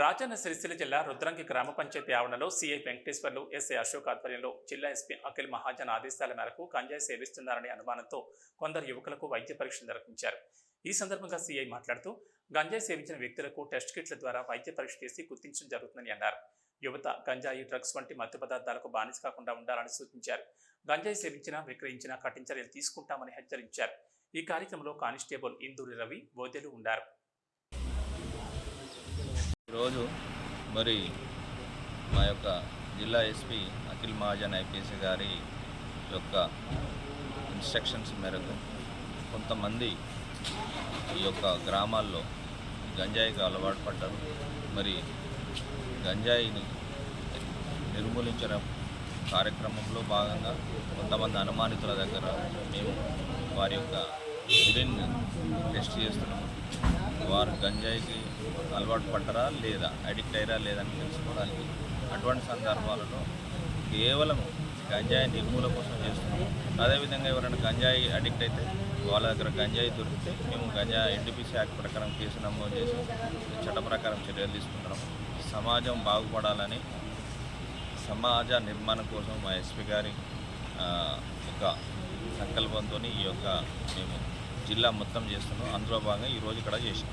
రాజన్న సిరిసిల్ల జిల్లా రుద్రంగి గ్రామ పంచాయతీ ఆవరణలో సీఐ వెంకటేశ్వర్లు ఎస్ఐ అశోక్ ఆధ్వర్యంలో జిల్లా ఎస్పీ అఖిల్ మహాజన్ ఆదేశాల మేరకు గంజాయి సేవిస్తున్నారనే అనుమానంతో కొందరు యువకులకు వైద్య పరీక్షలు నిర్వహించారు. ఈ సందర్భంగా సీఐ మాట్లాడుతూ గంజాయి సేవించిన వ్యక్తులకు టెస్ట్ కిట్ల ద్వారా వైద్య పరీక్ష చేసి గుర్తించడం జరుగుతుందని అన్నారు. యువత గంజాయి డ్రగ్స్ వంటి మత్తు పదార్థాలకు బానిస కాకుండా ఉండాలని సూచించారు. గంజాయి సేవించినా విక్రయించినా కఠిన చర్యలు తీసుకుంటామని హెచ్చరించారు. ఈ కార్యక్రమంలో కానిస్టేబుల్ ఇందూరి రవి బోధెలు ఉన్నారు ఈరోజు మరి మా యొక్క జిల్లా ఎస్పీ అఖిల్ మహాజన్ ఐపీఎస్ గారి యొక్క ఇన్స్ట్రక్షన్స్ మేరకు కొంతమంది ఈ యొక్క గ్రామాల్లో గంజాయికి అలవాటు పడ్డారు. మరి గంజాయిని నిర్మూలించడం కార్యక్రమంలో భాగంగా కొంతమంది అనుమానితుల దగ్గర మేము వారి యొక్క యూరిన్ టెస్ట్ చేస్తున్నాము. వారు గంజాయికి అలవాటు పడ్డరా లేదా? అడిక్ట్ అయ్యారా లేదని తెలుసుకోవడానికి అటువంటి సందర్భాలలో కేవలం గంజాయి నిర్మూలన కోసం చేస్తున్నాము. అదేవిధంగా ఎవరైనా గంజాయి అడిక్ట్ అయితే వాళ్ళ దగ్గర గంజాయి దొరికితే మేము గంజాయి ఎన్టీపీసీ యాక్ట్ ప్రకారం కేసు నమోదు చేసి చట్ట ప్రకారం చర్యలు తీసుకుంటున్నాం సమాజం బాగుపడాలని సమాజ నిర్మాణం కోసం మా ఎస్పీ గారి ఒక సంకల్పంతో ఈ యొక్క మేము జిల్లా మొత్తం చేస్తున్నాం. అందులో భాగంగా ఈరోజు ఇక్కడ చేసాం